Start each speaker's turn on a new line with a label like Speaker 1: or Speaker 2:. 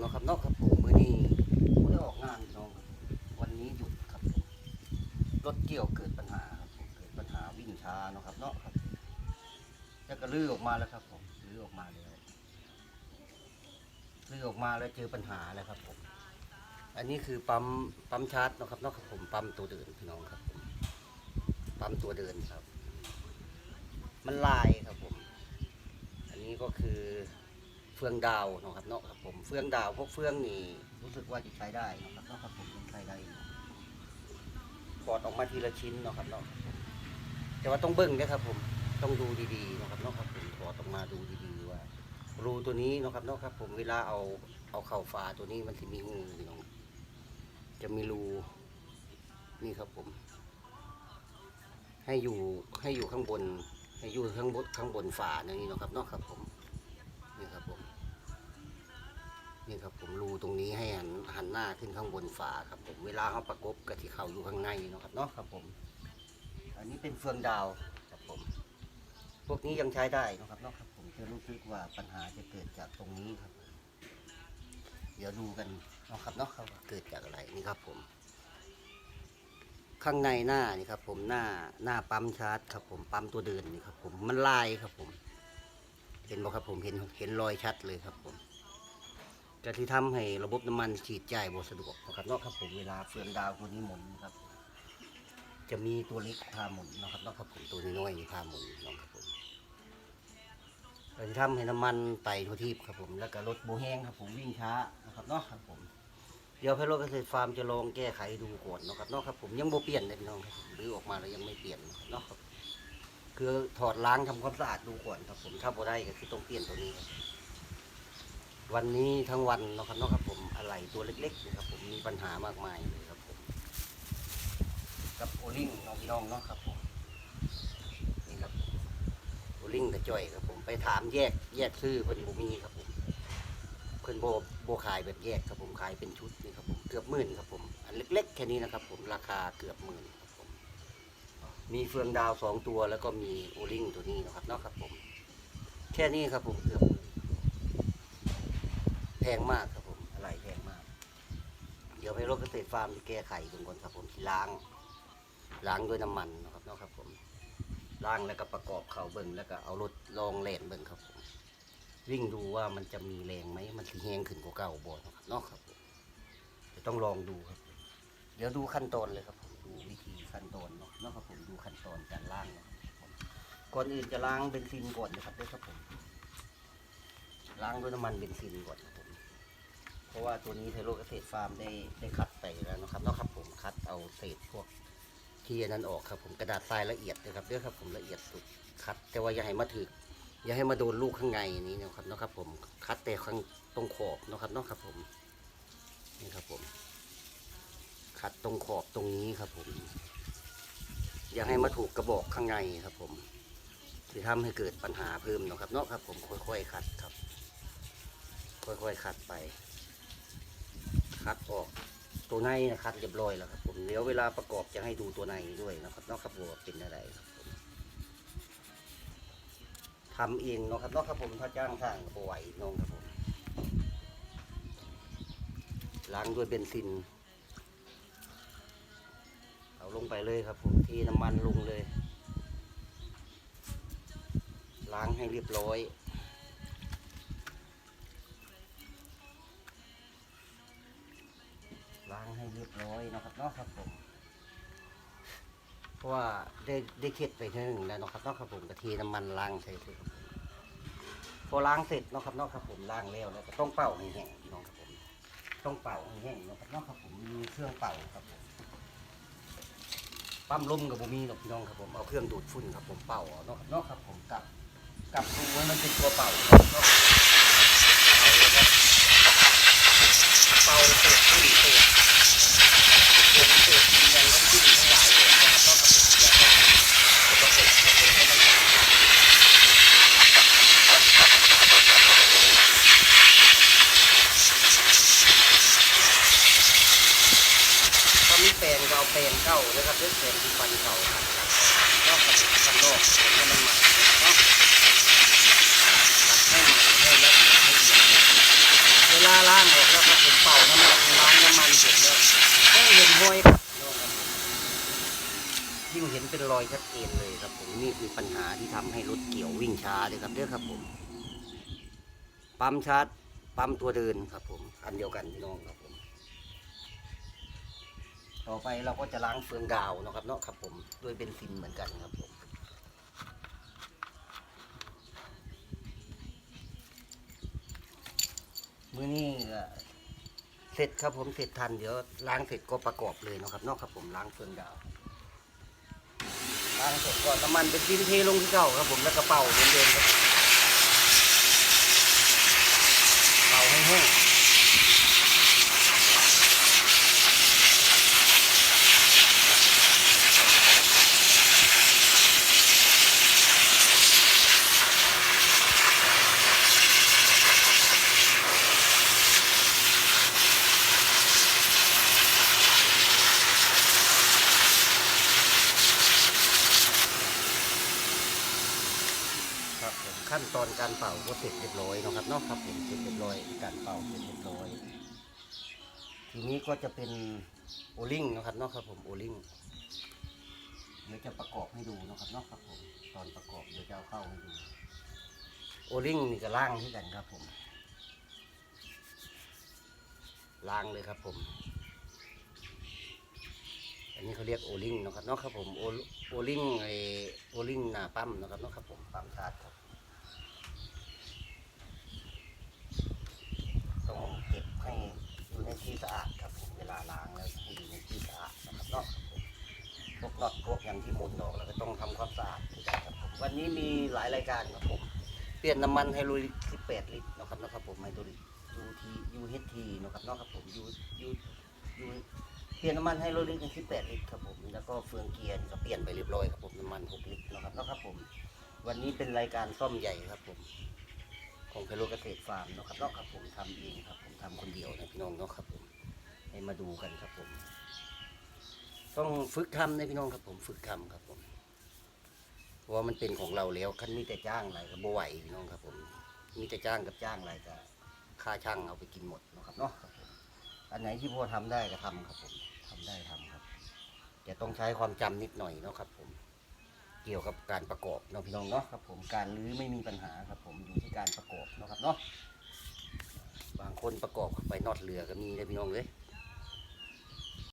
Speaker 1: เนาะครับเนาะครับผมมื้อนี้บ่ได้ออกงานพี่น้องวันนี้หยุดครับผมรถเกี่ยวเกิดปัญหาครับผมเกิดปัญหาวิ่งช้าเนาะครับเนาะครับแล้วก็ลื้อออกมาแล้วครับผมลื้อออกมาแล้วลื้อออกมาแล้วเจอปัญหาแล้วครับผมอันนี้คือปั๊มปั๊มชาร์จเนาะครับเนาะครับผมปั๊มตัวเดินพี่น้องครับผมปั๊มตัวเดินครับ มันลายครับผม อันนี้ก็คือ เฟืองดาวเนาะครับเนาะครับผมเฟืองดาวพวกเฟืองนี่รู้สึกว่าจะใช้ได้เนาะครับเนาะครับผมยังใช้ได้อยู่ถอดออกมาทีละชิ้นเนาะครับเนาะแต่ว่าต้องเบิ้งนะครับผมต้องดูดีๆเนาะครับเนาะครับผมถอดออกมาดูดีๆว่ารูตัวนี้เนาะครับเนาะครับผมเวลาเอาเอาเข่าฝาตัวนี้มันจะมีงูพี่น้องจะมีรูนี่ครับผม ให้อยู่ให้อยู่ข้างบน ให้อยู่ข้างบนข้างบนฝานี่เนาะครับเนาะครับผม นี่ครับผมรูตรงนี้ให้หันหันหน้าขึ้นข้างบนฝาครับผมเวลาเขาประกบกับที่เขาอยู่ข้างในเนาะครับเนาะครับผม อันนี้เป็นเฟืองดาวครับผม พวกนี้ยังใช้ได้นะครับเนาะครับ ผมจะรู้สึกว่าปัญหาจะเกิดจากตรงนี้ครับ เดี๋ยวดูกันเนาะครับเนาะครับเกิดจากอะไรนี่ครับผม ข้างในหน้านี่ครับ ผมหน้าหน้าปั๊มชาร์จครับ ผมปั๊มตัวเดินนี่ครับ ผมมันลายครับผม เห็นบ่ครับผมเห็นเห็นรอยชัดเลยครับผม จะที่ทำให้ระบบน้ำมันฉีดจ่ายบ่สะดวกนะครับเนาะครับผมเวลาเฟืองดาวตัวนี้หมุนนะครับ จะมีตัวเล็กพาหมุนนะครับเนาะครับผมตัวน้อยๆพาหมุนนาะครับผมเราจะทำให้น้ำมันไต่ทั่วทีบครับผม แล้วก็รถโบแห้งครับผมวิ่งช้านะครับเนาะครับผม เดี๋ยวพโรถเกษตรฟาร์มจะลองแก้ไขดูก่อนนะครับเนาะครับผมยังโบเปลี่ยนเลยพี่น้องครับหรือออกมาแล้วยังไม่เปลี่ยนเนาะครับคือถอดล้างทำความสะอาดดูก่อนครับผมถ้าโบได้ก็คือต้องเปลี่ยนตัวนี้ครับ วันนี้ทั้งวันนะครับเนาะครับผมอะไรตัวเล็กๆนะครับผมมีปัญหามากมายเลยครับผมกับโอลิงน้องพี่น้องเนาะครับผมนี่ครับโอลิงกับจ้อยครับผมไปถามแยกแยกซื้อเพิ่นบ่มีครับผมเพิ่นโบโบขายแบบแยกครับผมขายเป็นชุดนี่ครับผมเกือบหมื่นครับผมอันเล็ก ๆ แค่นี้นะครับ ผมราคาเกือบหมื่นครับผมมีเฟืองดาวสองตัวแล้วก็มีโอลิงตัวนี้นะครับเนาะครับผม แค่นี้ครับผมเกือบ งมากครับผมอะไรแพงมาก เดี๋ยวไปรถเกษตรฟาร์มจะแก้ไขเบิ่งก่อนครับผมที่ล้าง ล้างด้วยน้ำมันนะครับเนาะครับผม ล้างแล้วก็ประกอบเข่าเบิ่งแล้วก็เอารถลองแล่นเบิ่งครับผมวิ่งดูว่ามันจะมีแรงไหมมันสิแหงขึ้นกว่าเก่าบ่นะครับเนาะครับผมเดี๋ยวต้องลองดูครับ เดี๋ยวดูขั้นตอนเลยครับผมดูวิธีขั้นตอนเนาะเนาะครับผมดูขั้นตอนการล้างเนาะครับผมก่อนอื่นจะล้างเบนซินก่อนนะครับด้วยครับผมล้างด้วยน้ำมันเบนซินก่อนค รับผมเพราะว่าตัวนี้ไทโรเกษตรฟาร์มได้ได้คัดไปแล้วนะครับเนาะครับผมคัดเอาเศษพวกที่นั้นออกครับผมกระดาษทรายละเอียดนะครับเด้อครับผมละเอียดสุดคัด แต่ว่าอย่าให้มาถึกอย่าให้มาโดนลูกข้างในนี้นะครับเนาะครับผมคัดแต่ข้างตรงขอบนะครับเนาะครับผมนี่ครับผมคัดตรงขอบตรงนี้ครับผม อย่าให้มาถูกกระบอกข้างในครับผมที่ทำให้เกิดปัญหาเพิ่มนะครับเนาะครับผมค่อยๆคัดครับ ค่อยๆคัดไป คัดออกตัวในนะคัดเรียบร้อยแล้วครับผมเดี๋ยวเวลาประกอบจะให้ดูตัวในด้วยนะครับนาะครับว่าเป็นอะไรครับผมทำเองเนาะครับนาะครับผมถ้าจ้างทางก็บ่ไหวน้องครับผมล้างด้วยเบนซิน เอาลงไปเลยครับผมเทน้ำมันลงเลย ล้างให้เรียบร้อย ร้อยเนาะครับเนาะครับผมเพราะว่าได้ได้เค็ดไปเท่านึงแล้วเนาะครับเนาะครับผมกะเทน้ำมันล้างใส่เลยครับผมพอล้างเสร็จเนาะครับเนาะครับผมล้างแล้วแล้วก็ต้องเป่าให้แห้งพี่น้องครับผมต้องเป่าให้แห้งเนาะครับเนาะครับผมมีเครื่องเป่าครับผมปั๊มลมกับผมมีเนาะพี่น้องครับผมเอาเครื่องดูดฝุ่นครับผมเป่าเอาเนาะครับเนาะครับผมกับกับดูให้มันเป็นตัวเป่าเนาะเอาเลยครับเป่าเศษฝุ่นเศษลมเศษยังก็ขึ้นทั้งหลายเลยนะครับเนาะครับผมอย่าให้ประกบประกบให้มัน ถ้ามีแปลงก็เอาแปลงเก่าเลยครับเลือกแปลงที่ฟันเก่าครับนอกจากฟันนอกผมให้มันใหม่เนาะตัดให้ใหม่ให้ละให้เอียดเวลาล้างออกเป่าน้ำมันล้างน้ำมันเสร็จแล้วก็เห็นห้อยยิ่งเห็นเป็นรอยชัดเจนเลยครับผมนี่คือปัญหาที่ทำให้รถเกี่ยววิ่งช้าเลยครับเด้อครับผม ปั๊มชาร์จปั๊มตัวเดินครับผมอันเดียวกันพี่น้องครับผม ต่อไปเราก็จะล้างเฟืองกาวนะครับเนาะครับผมด้วยเบนซินเหมือนกันครับผมมื้อนี้เสร็จครับผมเสร็จทันเดี๋ยวล้างเสร็จก็ประกอบเลยนะครับเนอกครับผมล้างเฟืองดาวล้างเสร็จก็น้ำมันเป็นซินเทลงที่เก่าครับผมแล้วก็เป่าเหมือนเดิมครับเป่าให้แห้งครับผม ขั้นตอนการเป่าก็เสร็จเรียบร้อยนะครับเนอกครับผมเสร็จเรียบร้อยการเป่าเสร็จเรียบร้อย ทีนี้ก็จะเป็นโอลิงนะครับเนอกครับผมโอลิงเดี๋ยวจะประกอบให้ดูนะครับเนอกครับผมตอนประกอบเดี๋ยวจะเอาเข้าให้ดู โอลิงนี่ก็ล่างที่กันครับผมล่างเลยครับผม อันนี้เขาเรียกโอลิงนะครับเนาะครับผมโอโอลิงไอโอลิงหน้าปั๊มนะครับเนาะครับผมปั๊มชาร์จครับต้องเก็บ ให้อยู่ในที่สะอาดครับผมเวลาล้างแล้วให้อยู่ในที่สะอาดนะครับเนาะพวกน็อตพวกอย่างที่หมุนออกแล้วก็ต้องทำความสะอาดด้วยครับผมวันนี้มีหลายรายการครับผมเปลี่ยนน้ำมันไฮโดรลิก18 ลิตรนะครับนะครับผมไฮโดรลิก UT UHT เฮทีนะครับเนาะครับผม U U U เปลี่ยนน้ำมันให้รลิตรเป็น18 ลิตรครับผมแล้วก็เฟืองเกียร์ก็เปลี่ยนไปเรียบร้อยครับผมน้ำมัน 6 ลิตรนะครับเนาะครับผมวันนี้เป็นรายการซ่อมใหญ่ครับผม ของเพโลเกษตรฟาร์มนะครับเนาะครับผมทำเองครับ ผมทำคนเดียวนะพี่น้องเนาะครับผมให้มาดูกันครับผม ต้องฝึกทำนะพี่น้องครับ ผมฝึกทำครับผม เพราะว่ามันเป็นของเราแล้วคันมีแต่จ้างอะไรก็บ่ไหวพี่น้องครับ ผมมีแต่จ้างกับจ้างอะไรก็ค่าช่างเอาไปกินหมดเนาะครับเนาะครับผมอันไหนที่พ่อทำได้ก็ทำครับผมทำได้ทำครับแต่ต้องใช้ความจำนิดหน่อยเนาะครับผม เกี่ยวกับการประกอบเนาะพี่น้องเนาะครับผมการรื้อไม่มีปัญหาครับผมอยู่ที่การประกอบเนาะครับเนาะบางคนประกอบเข้าไปนอดเรือก็มีนะพี่น้องเลย